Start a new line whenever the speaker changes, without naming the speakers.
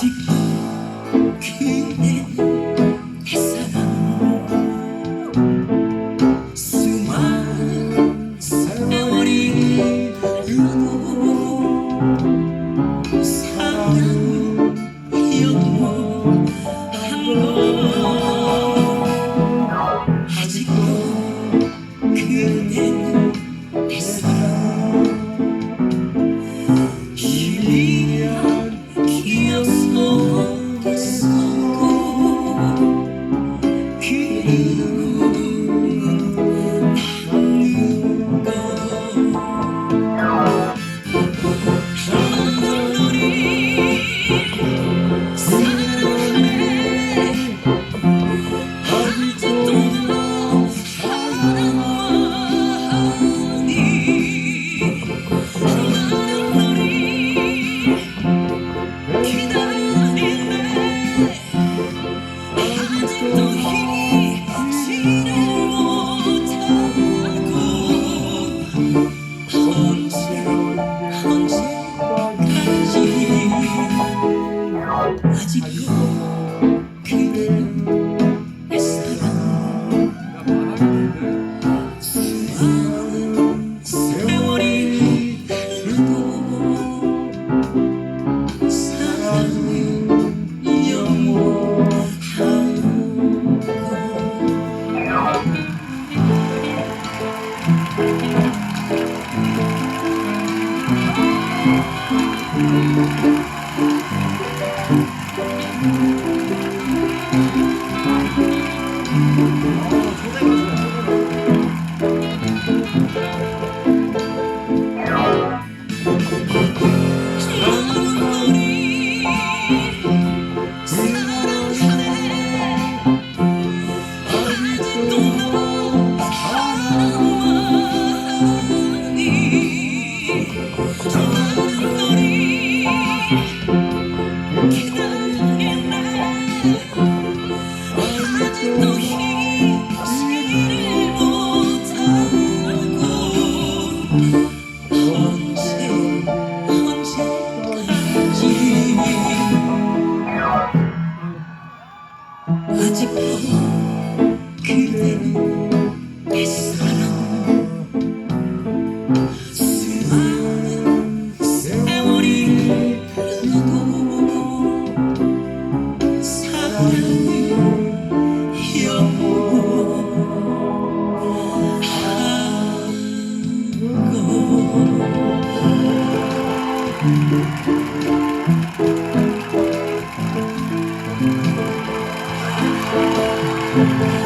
Keep Rio. Música 아직도 그대는 있어. thank you